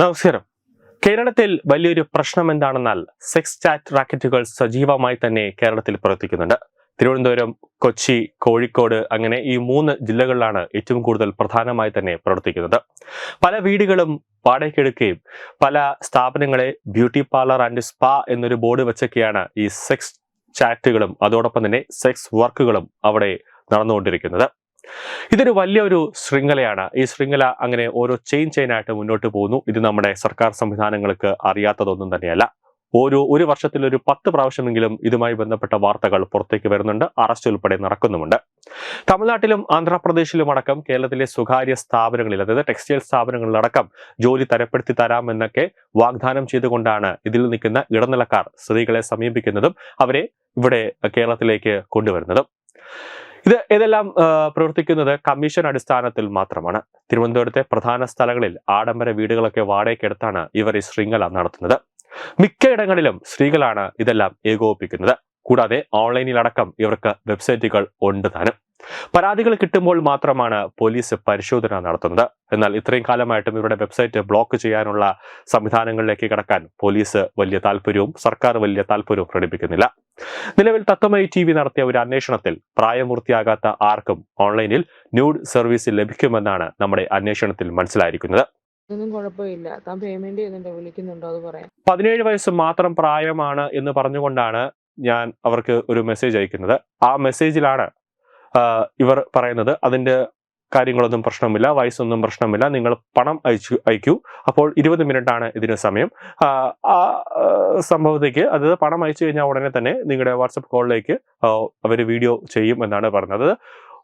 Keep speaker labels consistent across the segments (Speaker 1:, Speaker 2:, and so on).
Speaker 1: നമസ്കാരം. കേരളത്തിൽ വലിയൊരു പ്രശ്നം എന്താണെന്നാൽ സെക്സ് ചാറ്റ് റാക്കറ്റുകൾ സജീവമായി തന്നെ കേരളത്തിൽ പ്രവർത്തിക്കുന്നുണ്ട്. തിരുവനന്തപുരം കൊച്ചി കോഴിക്കോട് അങ്ങനെ ഈ മൂന്ന് ജില്ലകളിലാണ് ഏറ്റവും കൂടുതൽ പ്രധാനമായി തന്നെ പ്രവർത്തിക്കുന്നത്. പല വീടുകളും വാടകയ്ക്കെടുക്കുകയും പല സ്ഥാപനങ്ങളെ ബ്യൂട്ടി പാർലർ ആൻഡ് സ്പാ എന്നൊരു ബോർഡ് വെച്ചൊക്കെയാണ് ഈ സെക്സ് ചാറ്റുകളും അതോടൊപ്പം തന്നെ സെക്സ് വർക്കുകളും അവിടെ നടന്നുകൊണ്ടിരിക്കുന്നത്. ഇതൊരു വലിയൊരു ശൃംഖലയാണ്. ഈ ശൃംഖല അങ്ങനെ ഓരോ ചെയിൻ ആയിട്ട് മുന്നോട്ട് പോകുന്നു. ഇത് നമ്മുടെ സർക്കാർ സംവിധാനങ്ങൾക്ക് അറിയാത്തതൊന്നും തന്നെയല്ല. ഓരോ ഒരു വർഷത്തിൽ ഒരു പത്ത് പ്രാവശ്യമെങ്കിലും ഇതുമായി ബന്ധപ്പെട്ട വാർത്തകൾ പുറത്തേക്ക് വരുന്നുണ്ട്. അറസ്റ്റ് ഉൾപ്പെടെ നടക്കുന്നുമുണ്ട്. തമിഴ്നാട്ടിലും ആന്ധ്രാപ്രദേശിലും അടക്കം കേരളത്തിലെ സ്വകാര്യ സ്ഥാപനങ്ങളിൽ അതായത് ടെക്സ്റ്റൈൽ സ്ഥാപനങ്ങളിലടക്കം ജോലി തരപ്പെടുത്തി തരാമെന്നൊക്കെ വാഗ്ദാനം ചെയ്തുകൊണ്ടാണ് ഇതിൽ നിൽക്കുന്ന ഇടനിലക്കാർ സ്ത്രീകളെ സമീപിക്കുന്നതും അവരെ ഇവിടെ കേരളത്തിലേക്ക് കൊണ്ടുവരുന്നതും. ഇത് ഇതെല്ലാം പ്രവർത്തിക്കുന്നത് കമ്മീഷൻ അടിസ്ഥാനത്തിൽ മാത്രമാണ്. തിരുവനന്തപുരത്തെ പ്രധാന സ്ഥലങ്ങളിൽ ആഡംബര വീടുകളൊക്കെ വാടകയ്ക്കെടുത്താണ് ഇവർ ഈ ശൃംഖല നടത്തുന്നത്. മിക്ക ഇടങ്ങളിലും സ്ത്രീകളാണ് ഇതെല്ലാം ഏകോപിപ്പിക്കുന്നത്. കൂടാതെ ഓൺലൈനിലടക്കം ഇവർക്ക് വെബ്സൈറ്റുകൾ ഉണ്ട് താനും. പരാതികൾ കിട്ടുമ്പോൾ മാത്രമാണ് പോലീസ് പരിശോധന നടത്തുന്നത്. എന്നാൽ ഇത്രയും കാലമായിട്ടും ഇവരുടെ വെബ്സൈറ്റ് ബ്ലോക്ക് ചെയ്യാനുള്ള സംവിധാനങ്ങളിലേക്ക് കടക്കാൻ പോലീസ് വലിയ താല്പര്യവും സർക്കാർ വലിയ താല്പര്യവും പ്രകടിപ്പിക്കുന്നില്ല. നിലവിൽ തത്വമയി ടി വി നടത്തിയ ഒരു അന്വേഷണത്തിൽ പ്രായപൂർത്തിയാകാത്ത ആർക്കും ഓൺലൈനിൽ ന്യൂഡ് സർവീസ് ലഭിക്കുമെന്നാണ് നമ്മുടെ അന്വേഷണത്തിൽ മനസ്സിലായിരിക്കുന്നത്.
Speaker 2: ഒന്നും കുഴപ്പമില്ല. താൻ പേയ്മെന്റ് ചെയ്യുന്നുണ്ടോ? വിളിക്കുന്നുണ്ടോ? അത് പറയാം.
Speaker 1: പതിനേഴ് വയസ്സ് മാത്രം പ്രായമാണ് എന്ന് പറഞ്ഞുകൊണ്ടാണ് ഞാൻ അവർക്ക് ഒരു മെസ്സേജ് അയക്കുന്നത്. ആ മെസ്സേജിലാണ് ഇവർ പറയുന്നത് അതിന്റെ കാര്യങ്ങളൊന്നും പ്രശ്നമില്ല വയസ്സൊന്നും പ്രശ്നമില്ല നിങ്ങൾ പണം അയച്ചു അയക്കൂ. അപ്പോൾ ഇരുപത് ആണ് ഇതിന് സമയം. ആ, സംഭവത്തേക്ക് അതായത് പണം അയച്ചു കഴിഞ്ഞാൽ ഉടനെ തന്നെ നിങ്ങളുടെ വാട്സപ്പ് കോളിലേക്ക് അവർ വീഡിയോ ചെയ്യും എന്നാണ് പറഞ്ഞത്.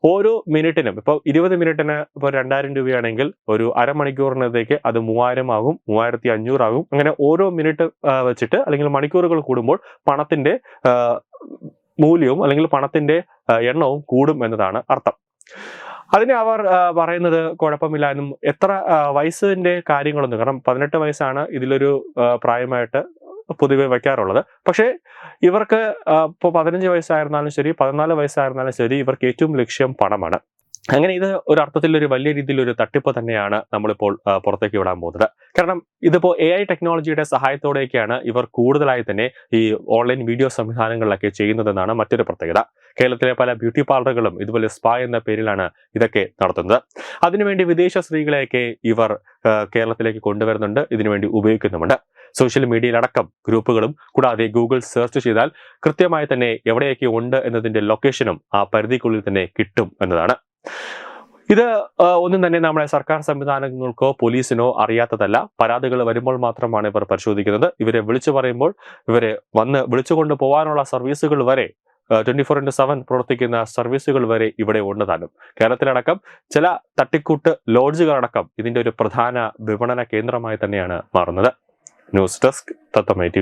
Speaker 1: ഓരോ മിനിറ്റിനും ഇപ്പോൾ ഇരുപത് മിനിറ്റിന് ഇപ്പോൾ രണ്ടായിരം രൂപയാണെങ്കിൽ ഒരു അരമണിക്കൂറിനകത്തേക്ക് അത് മൂവായിരം ആകും മൂവായിരത്തി അഞ്ഞൂറാകും അങ്ങനെ ഓരോ മിനിറ്റ് വെച്ചിട്ട് അല്ലെങ്കിൽ മണിക്കൂറുകൾ കൂടുമ്പോൾ പണത്തിന്റെ മൂല്യവും അല്ലെങ്കിൽ പണത്തിന്റെ ആ, എണ്ണവും കൂടും എന്നതാണ് അർത്ഥം. അതിനെ അവർ പറയുന്നത് കുഴപ്പമില്ല എന്നും എത്ര വയസ്സിന്റെ കാര്യങ്ങളൊന്നും കാരണം പതിനെട്ട് വയസ്സാണ് ഇതിലൊരു പ്രായമായിട്ട് പൊതുവെ വയ്ക്കാറുള്ളത്. പക്ഷേ ഇവർക്ക് ഇപ്പോൾ പതിനഞ്ച് വയസ്സായിരുന്നാലും ശരി പതിനാല് വയസ്സായിരുന്നാലും ശരി ഇവർക്ക് ഏറ്റവും ലക്ഷ്യം പണമാണ്. അങ്ങനെ ഇത് ഒരു അർത്ഥത്തിൽ ഒരു വലിയ രീതിയിൽ ഒരു തട്ടിപ്പ് തന്നെയാണ് നമ്മളിപ്പോൾ പുറത്തേക്ക് വിടാൻ പോകുന്നത്. കാരണം ഇതിപ്പോൾ എ ഐ ടെക്നോളജിയുടെ സഹായത്തോടെയൊക്കെയാണ് ഇവർ കൂടുതലായി തന്നെ ഈ ഓൺലൈൻ വീഡിയോ സംവിധാനങ്ങളിലൊക്കെ ചെയ്യുന്നതെന്നാണ് മറ്റൊരു പ്രത്യേകത. കേരളത്തിലെ പല ബ്യൂട്ടി പാർലറുകളും ഇതുപോലെ സ്പാ എന്ന പേരിലാണ് ഇതൊക്കെ നടത്തുന്നത്. അതിനുവേണ്ടി വിദേശ സ്ത്രീകളെയൊക്കെ ഇവർ കേരളത്തിലേക്ക് കൊണ്ടുവരുന്നുണ്ട്. ഇതിനുവേണ്ടി ഉപയോഗിക്കുന്നുമുണ്ട്. സോഷ്യൽ മീഡിയയിലടക്കം ഗ്രൂപ്പുകളും കൂടാതെ ഗൂഗിൾ സെർച്ച് ചെയ്താൽ കൃത്യമായി തന്നെ എവിടെയൊക്കെ ഉണ്ട് എന്നതിന്റെ ലൊക്കേഷനും ആ പരിധിക്കുള്ളിൽ തന്നെ കിട്ടും എന്നതാണ്. ഇത് ഒന്നും തന്നെ നമ്മുടെ സർക്കാർ സംവിധാനങ്ങൾക്കോ പോലീസിനോ അറിയാത്തതല്ല. പരാതികൾ വരുമ്പോൾ മാത്രമാണ് ഇവർ പരിശോധിക്കുന്നത്. ഇവരെ വിളിച്ചു പറയുമ്പോൾ ഇവരെ വന്ന് വിളിച്ചുകൊണ്ട് പോകാനുള്ള സർവീസുകൾ വരെ ട്വന്റി ഫോർ ഇന്റു സെവൻ പ്രവർത്തിക്കുന്ന സർവീസുകൾ വരെ ഇവിടെ ഉണ്ട് താനും കേരളത്തിലടക്കം ചില തട്ടിക്കൂട്ട് ലോഡ്ജുകളടക്കം ഇതിന്റെ ഒരു പ്രധാന വിപണന കേന്ദ്രമായി തന്നെയാണ് മാറുന്നത്. ന്യൂസ് ഡെസ്ക് തത്തമ്മ ടി